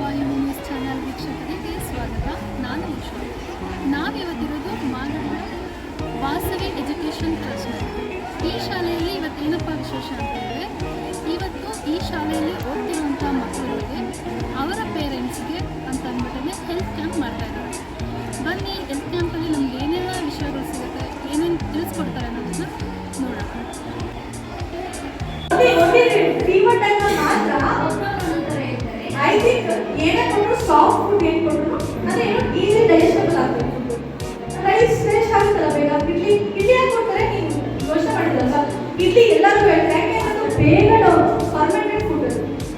ವಾಹಿನಿ news channel ವೀಕ್ಷಕರಿಗೆ ಸ್ವಾಗತ. ನಾನು ಉಷಾ. ನಾವಿವತ್ತಿರೋದು ಮಾನವ ವಾಸವಿ ಎಜುಕೇಷನ್ ಟ್ರಸ್ಟ್ ಈ ಶಾಲೆಯಲ್ಲಿ ಇವತ್ತೇನಪ್ಪ ವಿಶೇಷ ಅಂತ? ಏನೇ ಕೊಟ್ಟರು ಸಾಫ್ಟ್ ಫುಡ್ ಏನು ಕೊಟ್ಟರು ಅದೇ ಏನು? ಈಸಿ ಡೈಜೆಸ್ಟಬಲ್ ಆಗಬೇಕು ರೈಸ್ ಫ್ರೆಶ್ ಆಗುತ್ತಲ್ಲ ಬೇಗ? ಇಡ್ಲಿ ಇಡ್ಲಿ ಯಾಕೆ ಕೊಡ್ತಾರೆ? ನೀವು ಯೋಚನೆ ಮಾಡಿದ್ರಲ್ಲ ಇಡ್ಲಿ ಎಲ್ಲರೂ ಹೇಳ್ತಾರೆ ಯಾಕೆ ಅದು ಬೇಗ ಫರ್ಮೆಂಟೆಡ್ ಫುಡ್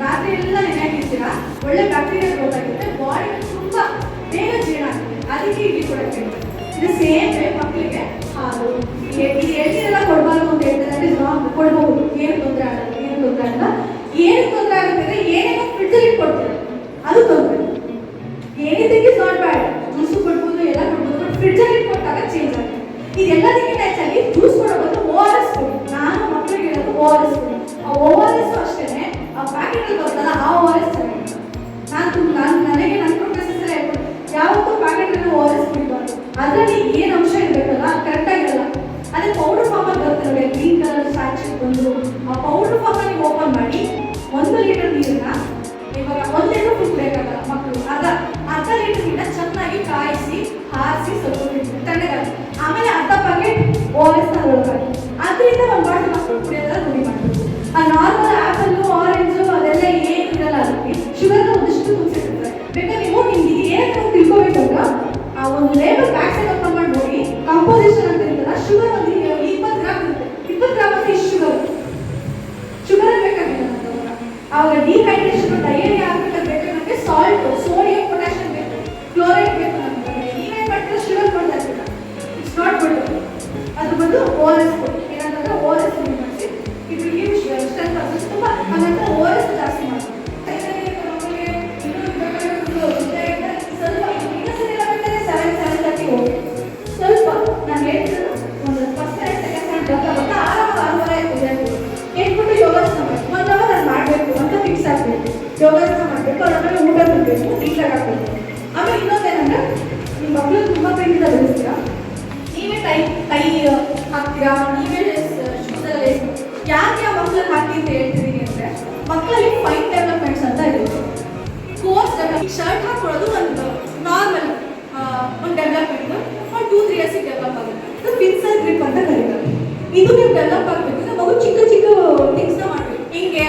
ರಾತ್ರಿ ಎಲ್ಲ ನೆನೆಯಾಗಿರ್ತೀರಾ ಒಳ್ಳೆ ಬ್ಯಾಕ್ಟೀರಿಯಾ ಗ್ರೋತ್ ಆಗುತ್ತೆ ಬಾಡಿ ತುಂಬ ಬೇಗ ಜೀರ್ಣ ಆಗುತ್ತೆ. ಅದಕ್ಕೆ ಇಡ್ಲಿ ಕೊಡಕ್ಕೆ ಇದು ಸೇಮ್ ಮಕ್ಕಳಿಗೆ ಹಾಲು ಇದು ಎಳ್ನೀರೆಲ್ಲ ಕೊಡಬಾರ್ದು ಅಂತ ಹೇಳ್ತಾರೆ. ಕೊಡ್ಬಹುದು ಏನು ತೊಂದರೆ ಆಗಲ್ಲ, ಏನು ತೊಂದರೆ ಆಗಲ್ಲ. ಏನು ತೊಂದರೆ ಆಗುತ್ತೆ ಏನೇನೋ ಫ್ರಿಡ್ಜಲ್ಲಿ ಅದರಲ್ಲಿ ಏನು ಅಂಶ ಇರಬೇಕಲ್ಲ ಕರೆಕ್ಟಾಗಿರಲ್ಲ ಅದೇ ಪೌಡರ್ ಪಾಪ ಬರುತ್ತೆ ನೋಡಿ ಗ್ರೀನ್ ಕಲರ್ ಸ್ಯಾಚ್ ಬಂದು ಆ ಪೌಡರ್ ಫಾರ್ಮಲ್ಲಿ ನೀವು ಓಪನ್ ಮಾಡಿ, ಒಂದು ಲೀಟರ್ ನೀರನ್ನ ಇವಾಗ ಒಂದು ಲೀಟರ್ ಕುಡಿಬೇಕಾಗಲ್ಲ ಮಕ್ಕಳು ಅರ್ಧ ಅರ್ಧ ಲೀಟರ್ ನೀರನ್ನ ಚೆನ್ನಾಗಿ ಕಾಯಿಸಿ, ಹಾರಿಸಿ ಸ್ವಲ್ಪ ತಣ್ಣಗಾಗಿ ಆಮೇಲೆ ಅರ್ಧ ಪ್ಯಾಕೆಟ್ ಓ ಎಸ್ ಅದರಿಂದ ಒಂದು ಒಂದು ಲೇಬಲ್ ಬ್ಯಾಕ್ ಸೈಡ್ ಓಪನ್ ಮಾಡಿ ನೋಡಿ ಕಂಪೋಸಿಷನ್ ಅಂತ ಇರ್ತಲ್ಲ ಶುಗರ್ ಒಂದು ಮಾಡಬೇಕು ಅದಾದ್ಮೇಲೆ ಊಟ ತಿನ್ನಬೇಕು ನೀಟಾಗಿ ಹಾಕ್ಬೇಕು. ಆಮೇಲೆ ಇನ್ನೊಂದೇನಂದ್ರೆ ನಿಮ್ಮ ಮಕ್ಕಳು ತುಂಬ ಪ್ರೀತಿಯಿಂದ ಬೆಳೆಸ್ತೀರಾ? ನೀವೇ ಟೈ ಟೈ ಹಾಕ್ತೀರಾ? ನೀವೇ ಶೂಸ್ ಎಲ್ಲ ಯಾಕೆ ಆ ಮಕ್ಕಳನ್ನ ಹಾಕಿ ಅಂತ ಹೇಳ್ತಿದ್ದೀನಿ ಅಂದರೆ, ಮಕ್ಕಳಲ್ಲಿ ಫೈನ್ ಡೆವಲಪ್ಮೆಂಟ್ಸ್ ಅಂತ ಇರುತ್ತೆ. ಕೋರ್ಸ್ ಶರ್ಟ್ ಹಾಕೊಳ್ಳೋದು ಒಂದು ನಾರ್ಮಲ್ ಒಂದು ಡೆವಲಪ್ಮೆಂಟ್ ಒಂದು ಟೂ ತ್ರೀ ಇಯರ್ಸಿಗೆ ಡೆವಲಪ್ ಆಗುತ್ತೆ. ಇದು ಪಿನ್ಸಲ್ ಗ್ರಿಪ್ ಅಂತ ಕರೀತಾರೆ. ಇದು ನೀವು ಡೆವಲಪ್ ಆಗಬೇಕು. ಮಗು ಚಿಕ್ಕ ಚಿಕ್ಕ ಥಿಂಗ್ಸ್ನ ಮಾಡಬೇಕು. ಹಿಂಗೆ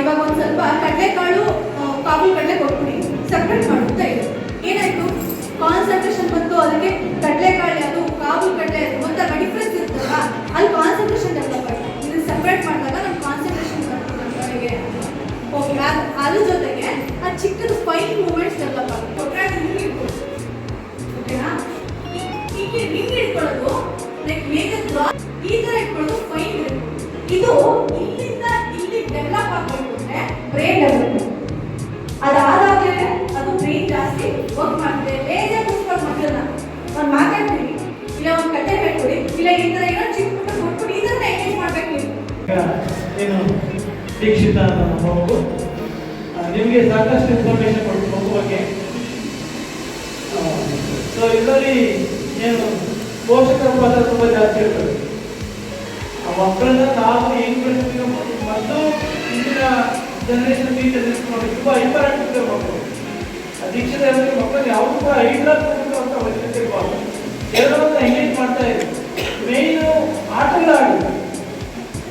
ಇವಾಗ ಒಂದು ಸ್ವಲ್ಪ ಕಡಲೆಕಾಳು ಕಡಲೆ ಕೊಟ್ಬಿಡಿ. ಸಪ್ರೇಟ್ ಮಾಡುತ್ತಾ ಇದೆ ಏನಾಯ್ತು? ಕಾನ್ಸಂಟ್ರೇಷನ್ ಬಂತು ಅದಕ್ಕೆ ಕಡಲೆಕಾಳೆ ಅದು ಕಾಬೂಲ್ ಕಡಲೆ ಒಂಥರ ಡಿಫ್ರೆನ್ಸ್ ಇರ್ತಲ್ಲ ಅಲ್ಲಿ ಕಾನ್ಸಂಟ್ರೇಷನ್ ಡೆವಲಪ್ ಆಯ್ತು. ಇದನ್ನ ಸಪ್ರೇಟ್ ಮಾಡಿದಾಗ ನಮ್ಮ ಕಾನ್ಸಂಟ್ರೇಷನ್ ಬರ್ತದೆ ಓಕೆ ಅದ್ರ ಜೊತೆಗೆ ಆ ಚಿಕ್ಕದು ಫೈನ್ ಮೂಮೆಂಟ್ಸ್ ಡೆವಲಪ್ ಲೈಕ್ ಈ ಥರ ಇಟ್ಕೊಳ್ಳೋದು ಫೈನ್ ಇದು ಇಲ್ಲಿಂದ ಇಲ್ಲಿ ಡೆವಲಪ್ ಆಗಬೇಕು ಅಂದ್ರೆ ಬ್ರೈನ್ ಡೆವಲಪ್ಮೆಂಟ್ ಏನು ದೀಕ್ಷಿತ ಆ, ನಿಮಗೆ ಸಾಕಷ್ಟು ಇನ್ಫಾರ್ಮೇಶನ್ ಕೊಟ್ಟು ಮಗು ಬಗ್ಗೆ ಸೊ ಇದರಲ್ಲಿ ಏನು ಪೋಷಕರ ಪಾತ್ರ ತುಂಬ ಜಾಸ್ತಿ ಇರ್ತದೆ. ಆ ಮಕ್ಕಳನ್ನ ನಾವು ಹೆಂಗ್ ಬೆಳೆಸ್ತೀವಿ ಮತ್ತು ಇಂದಿನ ಜನರೇಷನ್ ಟೀಚರ್ಸ್ ನೋಡಿ ತುಂಬ ಇಂಪಾರ್ಟೆಂಟ್ ಇರ್ತದೆ ಮಕ್ಕಳು. ದೀಕ್ಷಿತ ಮಕ್ಕಳು ಯಾವುದು ಕೂಡ ಅಂತ ಅವಶ್ಯಕತೆ ಇರಬಾರ್ದು. ಎಲ್ಲರನ್ನ ಎಂಗೇಜ್ ಮಾಡ್ತಾ ಇರಿ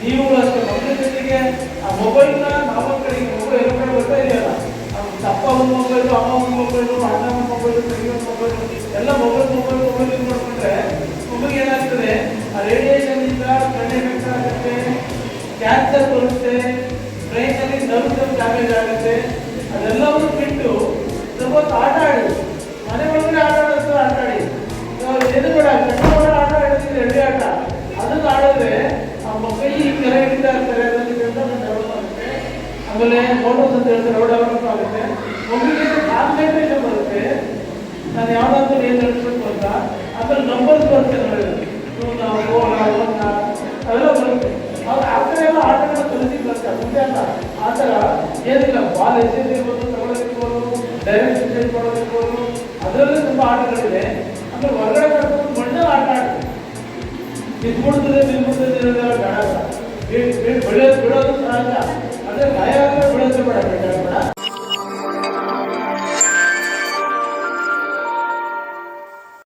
ನೀವು ಅಷ್ಟೇ ಮಕ್ಕಳ ಜೊತೆಗೆ ಆ ಮೊಬೈಲ್ನ ನಾವು ಕಡೆಗೆ ಮೊಬೈಲ್ ಎಲ್ಲ ಕಡೆ ಬರ್ತಾ ಇದೆಯಲ್ಲ ಅಪ್ಪ ಒಂದು ಮೊಬೈಲು ಅಮ್ಮ ಒಂದು ಮೊಬೈಲು ಅಣ್ಣ ಒಂದು ಮೊಬೈಲು ತಂಗಿ ಒಂದು ಮೊಬೈಲು ಎಲ್ಲ ಮೊಬೈಲ್ ಮೊಬೈಲ್ ಮೊಬೈಲ್ ಯೂಸ್ ಮಾಡ್ಕೊಂಡ್ರೆ ಮಗುಗೆ ಏನಾಗ್ತದೆ? ಆ ರೇಡಿಯೇಷನ್ ಇಂದ ಕಣ್ಣು ಎಫೆಕ್ಟ್ ಆಗುತ್ತೆ ಕ್ಯಾನ್ಸರ್ ಬರುತ್ತೆ ಬ್ರೈನಲ್ಲಿ ನರ್ವ್ ಡ್ಯಾಮೇಜ್ ಆಗುತ್ತೆ. ಅದೆಲ್ಲವನ್ನು ಬಿಟ್ಟು ಸ್ವಲ್ಪ ಆಟ ಆಡಿ ಮನೆ ಒಳಗಡೆ ಆಟ ಆಡೋದು ಆಟ ಆಡಿ. ಏನು ಬೇಡ ಕಣ್ಣು ಒಳಗಡೆ ಆಟ ಆಡೋದಿಲ್ಲ ಎಳ್ಳೆ ಆಟ. ಅದನ್ನು ಆಡಿದ್ರೆ ಆ ಮಕ್ಕಳು ಆಮೇಲೆ ಫೋಟೋಸ್ ಅಂತ ಹೇಳಿದ್ರೆ ರೋಡ್ ಡೆವಲಪ್ ಆಗುತ್ತೆ? ಒಬ್ಬರಿಗೆ ಕಾನ್ಸಂಟ್ರೇಷನ್ ಬರುತ್ತೆ. ನಾನು ಯಾವುದಾದ್ರೂ ಏನು ನಡೆಸಬೇಕು ಅಂತ. ಆಮೇಲೆ ನಂಬರ್ಸ್ ಬರುತ್ತೆ ನೋಡಿದ್ರೆ ನಾವು ಅವೆಲ್ಲ ಬರುತ್ತೆ. ಅವ್ರು ಆ ಥರ ಎಲ್ಲ ಆಟಗಳನ್ನ ಕಲಿಸಿದ್ರು ಮುಂದೆ ಅಲ್ಲ. ಆ ಥರ ಏನಿಲ್ಲ. ಬಾಲ್ ಎಸೆದಿರ್ಬೋದು ತಗೊಳ್ಳೋದಿರ್ಬೋದು ಡೈರೆಕ್ಟ್ ವಿಸಿಟ್ ಮಾಡೋದಿರ್ಬೋದು ಅದರಲ್ಲೂ ತುಂಬ ಆಟಗಳಿದೆ ಆಮೇಲೆ ಹೊರಗಡೆ ಕರ್ಕೊಂಡು ಮಣ್ಣಲ್ಲಿ ಆಟ ಆಡ್ತಾರೆ ಬಿದ್ಬಿಡ್ತದೆ ಬಿದ್ಬಿಡ್ತದೆ ಅನ್ನೋದೆಲ್ಲ ಬೇಡ ಬಿಡೋದು ಸಹ para